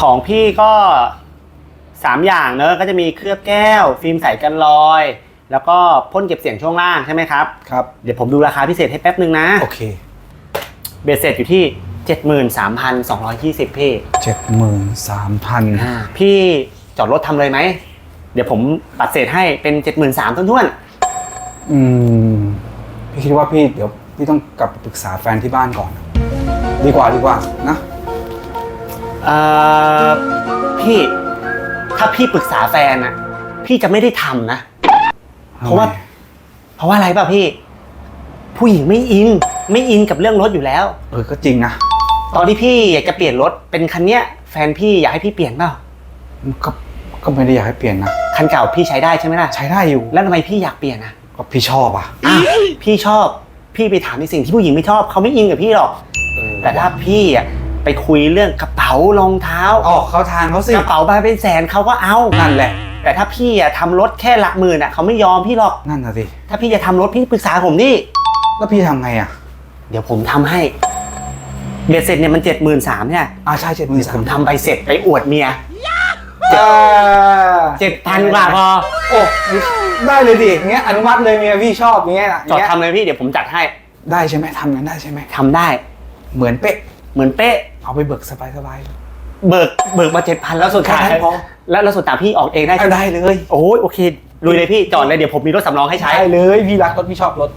ของพี่ก็สามอย่างเนอะก็จะมีเคลือบแก้ว ฟิล์มใสกันรอย แล้วก็พ่นเก็บเสียงช่วงล่างใช่ไหมครับ ครับ เดี๋ยวผมดูราคาพิเศษให้แป๊บนึงนะ โอเค เบสเสร็จอยู่ที่ 73,220 พี่ เจ็ดหมื่นสามพันอ่าพี่จอดรถทำเลยไหม เดี๋ยวผมปัดเศษให้เป็น 73,000ต้นท้วนอืม พี่คิดว่าพี่เดี๋ยวพี่ต้องกลับไปปรึกษาแฟนที่บ้านก่อน ดีกว่าดีกว่านะ เอ่อพี่ถ้าพี่ปรึกษาแฟนนะพี่จะไม่ได้ทำนะ เพราะว่า เพราะว่าอะไรป่ะพี่ ผู้หญิงไม่อิน ไม่อินกับเรื่องรถอยู่แล้ว เออก็จริงนะตอนที่พี่อยากจะเปลี่ยนรถเป็นคันเนี้ย แฟนพี่อยากให้พี่เปลี่ยนเปล่าก็ก็ไม่ได้อยากให้เปลี่ยนนะคันเก่าพี่ใช้ได้ใช่ไหมล่ะใช้ได้อยู่แล้วทำไมพี่อยากเปลี่ยนอะก็พี่ชอบอะอะพี่ชอบพี่ไปถามในสิ่งที่ผู้หญิงไม่ชอบเขาไม่อินกับพี่หรอก เออแต่ถ้าพี่อะ ไปคุยเรื่องกระเป๋ารองเท้าออกเขาทางเขาสิกระเป๋ามาเป็นแสนเขาก็เอานั่นแหละ แต่ถ้าพี่อะทำรถแค่หลักหมื่นอะเขาไม่ยอมพี่หรอก นั่นน่ะสิถ้าพี่จะทำรถพี่ปรึกษาผมดิแล้วพี่ทำไงอะเดี๋ยวผมทำให้เบ็ดเสร็จเนี่ยมันเจ็ดหมื่นสามเนี่ยอ่าใช่เจ็ดหมื่นผสามมทำใบเสร็จไปอวดเมียอ่าเจ็ดพันกว่าพอโอ้ได้เลยดิอย่างเงี้ยอนุมัติเลยเมียพี่ชอบอย่างเงี้ยนะจอดย่างเงี้ยทำเลยพี่เดี๋ยวผมจัดให้ได้ใช่ไหมทำนั้นได้ใช่ไหมทำได้เหมือนเป๊ะเหมือนเป๊ะ เอาไปเบิกสบายสบายเบิกเบิกมาเจ็ดพันแล้วสุดท้ายแค่นั้นพอแล้วแล้วสุดท้ายพี่ออกเองได้ๆใช่ไหมได้เลยโอ้ยโอเคลุยเลยพี่จอดเลยเดี๋ยวผมมีรถสำรองให้ใช้ได้เลยพี่รักรถพี่ชอบรถ